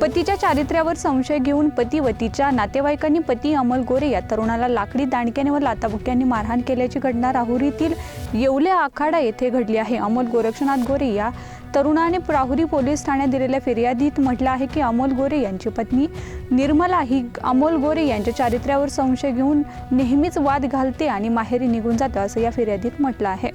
पतीच्या चारित्र्यावर संशय घेऊन पतीवतीच्या नातेवाईकांनी पती अमल गोरे या तरुणाला लाकडी दांडक्याने व लाताबुक्यांनी मारहाण केल्याची घटना राहुरीतील येवले आखाडा येथे घडली आहे. अमोल गोरक्षनाथ गोरे या तरुणाने राहुरी पोलीस ठाण्यात दिलेल्या फिर्यादीत म्हटलं आहे की अमोल गोरे यांची पत्नी निर्मला ही अमोल गोरे यांच्या चारित्र्यावर संशय घेऊन नेहमीच वाद घालते आणि माहेरी निघून जातं असं या फिर्यादीत म्हटलं आहे.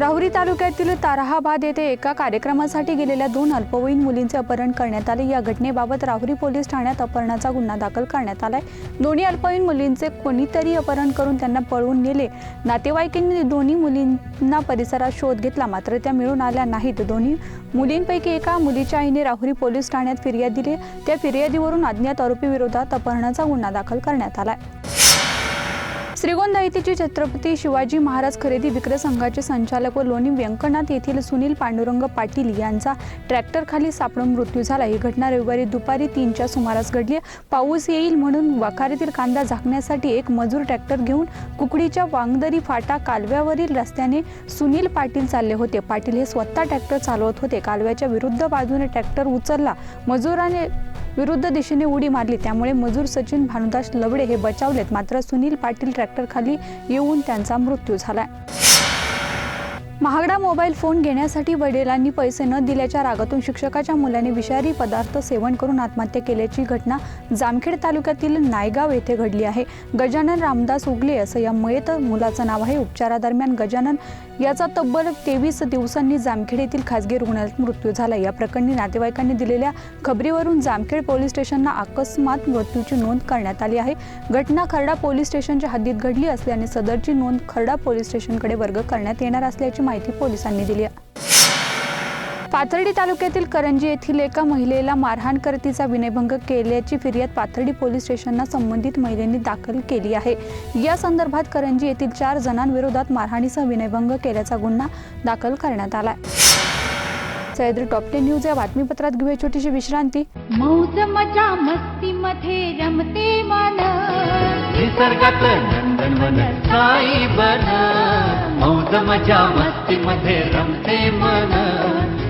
राहुरी तालुक्यातील तारहाबाद येथे एका कार्यक्रमासाठी गेलेल्या दोन अल्पवयीन मुलींचे अपहरण करण्यात आले. या घटनेबाबत राहुरी पोलीस ठाण्यात अपहरणाचा गुन्हा दाखल करण्यात आलाय. दोन्ही अल्पवयीन मुलींचे कोणीतरी अपहरण करून त्यांना पळवून नेले. नातेवाईकांनी दोन्ही मुलींना परिसरात शोध घेतला मात्र त्या मिळून आल्या नाहीत. दोन्ही मुलींपैकी एका मुलीच्या आईने राहुरी पोलीस ठाण्यात फिर्याद दिली. त्या फिर्यादीवरून अज्ञात आरोपी विरोधात अपहरणाचा गुन्हा दाखल करण्यात आलाय. श्रीगोंदा येथील छत्रपती शिवाजी महाराज खरेदी विक्री संघाचे संचालक व लोणी व्यंकनाथ येथील सुनील पांडुरंग पाटील यांचा ट्रॅक्टरखाली सापडून मृत्यू झाला. ही घटना रविवारी दुपारी तीनच्या सुमारास घडली. पाऊस येईल म्हणून वाखारीतील कांदा झाकण्यासाठी एक मजूर ट्रॅक्टर घेऊन कुकडीच्या वांगदरी फाटा कालव्यावरील रस्त्याने सुनील पाटील चालले होते. पाटील हे स्वतः ट्रॅक्टर चालवत होते. कालव्याच्या विरुद्ध बाजूने ट्रॅक्टर उचलला. मजुराने विरुद्ध दिशेने उडी मारली. त्यामुळे मजूर सचिन भानुदास लवडे हे बचावलेत. मात्र सुनील पाटील ट्रॅक्टर खाली येऊन त्यांचा मृत्यू झाला महागडा मोबाईल फोन घेण्यासाठी वडिलांनी पैसे न दिल्याच्या रागातून शिक्षकाच्या मुलाने विषारी पदार्थ सेवन करून आत्महत्या केल्याची घटना जामखेड तालुक्यातील नायगाव येथे घडली आहे. गजानन रामदास उगले असं या मयत मुलाचं नाव आहे. उपचारादरम्यान गजानन याचा तब्बल तेवीस दिवसांनी जामखेड येथील खासगी रुग्णालयात मृत्यू झाला. या प्रकरणी नातेवाईकांनी दिलेल्या खबरीवरून जामखेड पोलीस स्टेशनला अकस्मात मृत्यूची नोंद करण्यात आली आहे. घटना खर्डा पोलीस स्टेशनच्या हद्दीत घडली असल्याने सदरची नोंद खर्डा पोलीस स्टेशनकडे वर्ग करण्यात येणार असल्याची माहिती पोलिसांनी दिली आहे. पाथर्डी तालुक्यातील करंजी येथील एका महिलेला मारहाण करतीचा विनयभंग केल्याची फिर्याद पाथर्डी पोलीस स्टेशनला संबंधित महिलेने दाखल केली आहे. या संदर्भात करंजी येथील चार जणांविरोधात मारहाणीसह विनयभंग केल्याचा गुन्हा दाखल करण्यात आला सह्याद्री टॉप टेन न्यूज या बातमीपत्रात घेऊया छोटीशी विश्रांती. मौज मजा मस्ती मध्ये रमते मन. निसर्गात नंदनवन साई बन. मौज मजा मस्ती मध्ये रमते मन.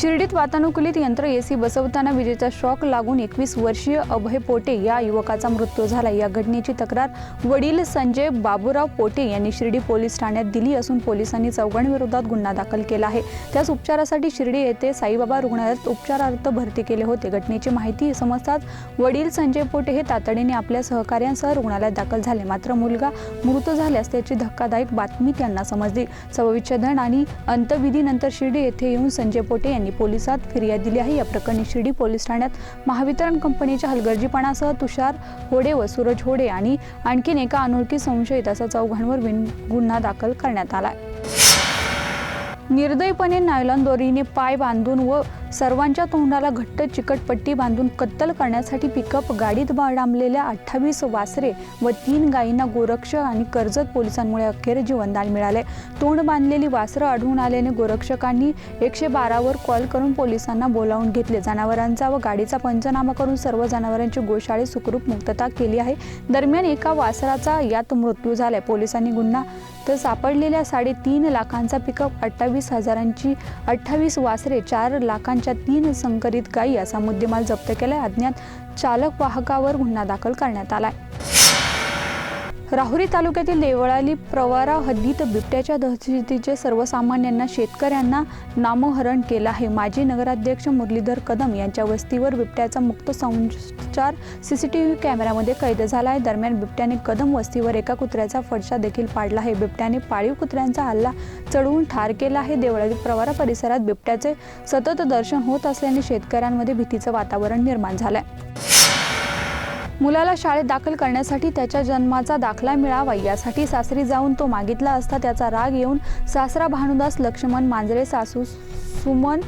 शिर्डीत वातानुकूलित यंत्र एसी बसवताना विजेचा शॉक लागून एकवीस वर्षीय अभय पोटे या युवकाचा मृत्यू झाला. या घटनेची तक्रार वडील संजय बाबूराव पोटे यांनी शिर्डी पोलीस ठाण्यात दिली असून पोलिसांनी चौघांविरोधात गुन्हा दाखल केला आहे. त्यास उपचारासाठी शिर्डी येथे साईबाबा रुग्णालयात उपचारार्थ भरती केले होते. घटनेची माहिती समजताच वडील संजय पोटे हे तातडीने आपल्या सहकार्यांसह रुग्णालयात दाखल झाले. मात्र मुलगा मृत झाल्यास त्याची धक्कादायक बातमी त्यांना समजली. सवविच्छेदन आणि अंत्यविधीनंतर शिर्डी येथे येऊन संजय पोटे यांनी पोलिसात फिर्याद दिली आहे. या प्रकरणी शिर्डी पोलीस ठाण्यात महावितरण कंपनीच्या हलगर्जीपणासह तुषार होडे व सूरज होडे आणि आणखीन एका अनोळखी संशयित असा चौघांवर गुन्हा दाखल करण्यात आला निर्दयपणे नायलॉन दोरीने पाय बांधून व सर्वांच्या तोंडाला घट्ट चिकटपट्टी बांधून कत्तल करण्यासाठी पिकअप गाडीत डांबलेल्या अठ्ठावीस वासरे व तीन गायींना गोरक्षक आणि कर्जत पोलिसांमुळे अखेर जीवनदान मिळाले. तोंड बांधलेली वासरं आढळून आल्याने गोरक्षकांनी एकशे बारावर कॉल करून पोलिसांना बोलावून घेतले. जनावरांचा व गाडीचा पंचनामा करून सर्व जनावरांची गोशाळे सुखरूप मुक्तता केली आहे. दरम्यान एका वासराचा यात मृत्यू झालाय पोलिसांनी गुन्हा तर सापडलेल्या साडेतीन लाखांचा पिकअप अठ्ठावीस हजारांची अठ्ठावीस वासरे चार लाखांच्या तीन संकरित गायी असा मुद्देमाल जप्त केलाय. अज्ञात चालक वाहकावर गुन्हा दाखल करण्यात आलाय. राहुरी तालुक्यातील देवळाली प्रवारा हद्दीत बिबट्याच्या दहशतीचे सर्वसामान्यांना शेतकऱ्यांना नामोहरण केलं आहे. माजी नगराध्यक्ष मुरलीधर कदम यांच्या वस्तीवर बिबट्याचा मुक्त संचार सीसीटीव्ही कॅमेऱ्यामध्ये कैद झाला आहे दरम्यान बिबट्याने कदम वस्तीवर एका कुत्र्याचा फडशा देखील पाडला आहे. बिबट्याने पाळीव कुत्र्यांचा हल्ला चढवून ठार केला आहे. देवळाली प्रवारा परिसरात बिबट्याचे सतत दर्शन होत असल्याने शेतकऱ्यांमध्ये भीतीचं वातावरण निर्माण झालं आहे मुलाला शाळेत दाखल करण्यासाठी त्याच्या जन्माचा दाखला मिळावा यासाठी सासरी जाऊन तो मागितला असता त्याचा राग येऊन सासरा भानुदास लक्ष्मण मांजरे सासू सुमन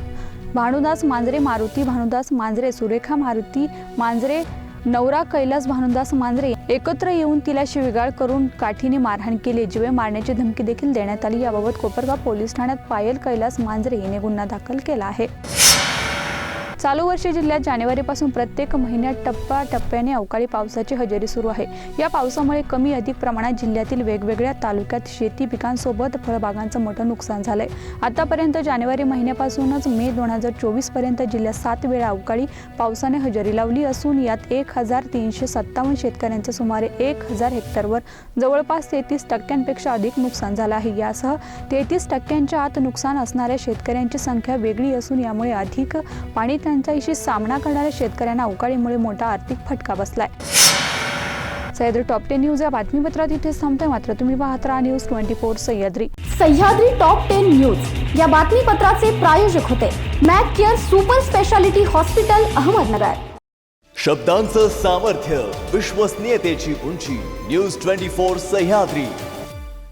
भानुदास मांजरे मारुती भानुदास मांजरे सुरेखा मारुती मांजरे नवरा कैलास भानुदास मांजरे एकत्र येऊन तिला शिवीगाळ करून काठीने मारहाण केली. जीवे मारण्याची धमकी देखील देण्यात आली. याबाबत कोपरगाव पोलीस ठाण्यात पायल कैलास मांजरे हिने गुन्हा दाखल केला आहे. चालू वर्षी जिल्ह्यात जानेवारीपासून प्रत्येक महिन्यात टप्पा टप्प्याने अवकाळी पावसाची हजेरी सुरू आहे. या पावसामुळे कमी अधिक प्रमाणात जिल्ह्यातील वेगवेगळ्या तालुक्यात शेती पिकांसोबत फळबागांचं मोठं नुकसान झालंय. आतापर्यंत जानेवारी महिन्यापासूनच मे दोन हजार चोवीसपर्यंत जिल्ह्यात सात वेळा अवकाळी पावसाने हजेरी लावली असून यात एक हजार तीनशे सत्तावन्न शेतकऱ्यांचं सुमारे एक हजार हेक्टरवर जवळपास तेहतीस टक्क्यांपेक्षा अधिक नुकसान झालं आहे. यासह तेहतीस टक्क्यांच्या आत नुकसान असणाऱ्या शेतकऱ्यांची संख्या वेगळी असून यामुळे अधिक पाणी टंचाईशी सामना करणाऱ्या शेतकऱ्यांना अवकाळीमुळे मोठा आर्थिक फटका बसलाय. सह्याद्री टॉप टेन न्यूज या बातमीपत्रात इथेच थांबते मात्र तुम्ही पाहत राहा news twenty four Sahyadri. Sahyadri top ten news. या बातमीपत्राचे प्रायोजक होते Mac Care super speciality hospital Ahmednagar. शब्दांचं सामर्थ्य विश्वसनीयतेची उंची न्यूज ट्वेंटी फोर सह्याद्री.